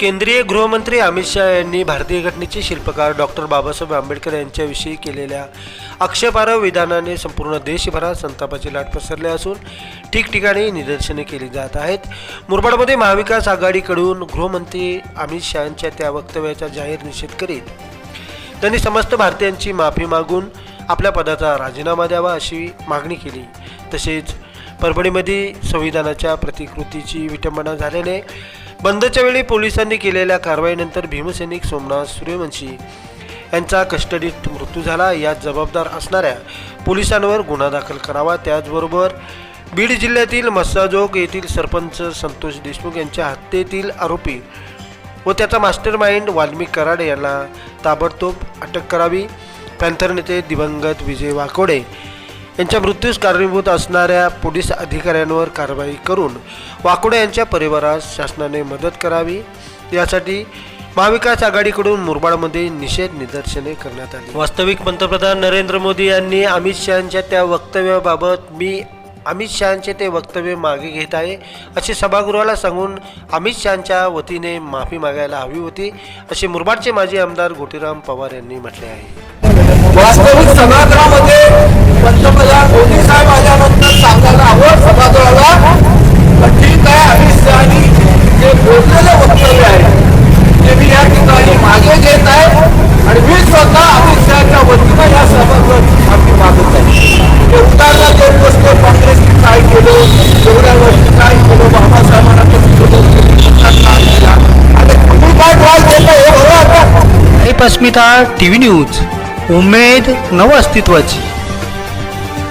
केंद्रीय गृहमंत्री अमित शहा यांनी भारतीय घटनेचे शिल्पकार डॉक्टर बाबासाहेब आंबेडकर यांच्याविषयी केलेल्या आक्षेपार्ह विधानाने संपूर्ण देशभरात संतापाची लाट पसरली असून ठिकठिकाणी निदर्शने केली जात आहेत. मुरबाडमध्ये महाविकास आघाडीकडून गृहमंत्री अमित शहांच्या त्या वक्तव्याचा जाहीर निषेध करीत त्यांनी समस्त भारतीयांची माफी मागून आपल्या पदाचा राजीनामा द्यावा अशी मागणी केली. तसेच परभणीमध्ये संविधानाच्या प्रतिकृतीची विटंबना झाल्याने बंदच्या वेळी पोलिसांनी केलेल्या कारवाईनंतर भीमसैनिक सोमनाथ सूर्यवंशी यांचा कस्टडीत मृत्यू झाला. यात जबाबदार असणाऱ्या पोलिसांवर गुन्हा दाखल करावा. त्याचबरोबर बीड जिल्ह्यातील मस्साजोग येथील सरपंच संतोष देशमुख यांच्या हत्येतील आरोपी व त्याचा मास्टर माइंड वाल्मिक कराड यांना ताबडतोब अटक करावी. पॅन्थर नेते दिवंगत विजय वाकोडे यांच्या मृत्यूस कारणीभूत असणाऱ्या पोलीस अधिकाऱ्यांवर कारवाई करून वाकोडे यांच्या परिवारास शासनाने मदत करावी. यासाठी महाविकास आघाडीकडून मुरबाडमध्ये निषेध निदर्शने करण्यात आली. वास्तविक पंतप्रधान नरेंद्र मोदी यांनी अमित शहांच्या त्या वक्तव्याबाबत मी अमित शहांचे ते वक्तव्य मागे घेत आहे असे सभागृहाला सांगून अमित शहांच्या वतीने माफी मागायला हवी होती असे मुरबाडचे माजी आमदार गोटीराम पवार यांनी म्हटले आहे. वास्तविक सभागृहामध्ये पंतप्रधान मोदी साहेब आल्यानंतर सांगायला हवं सभागृहाला पण ठीक आहे अमित शहानी जे बोललेलं वक्तव्य आहे ते मी या ठिकाणी मागे घेत आहे आणि मी स्वतः अमित शहाच्या वतीनं या सभागृहाची माफी मागत आहे सरकारला उदाहरणा देत बसतो काँग्रेसने काय केलं? एवढ्या वर्षी काय केलं? बाबासाहेबांना हे बघा अस्मिता टी व्ही न्यूज उमेद नव अस्तित्वाची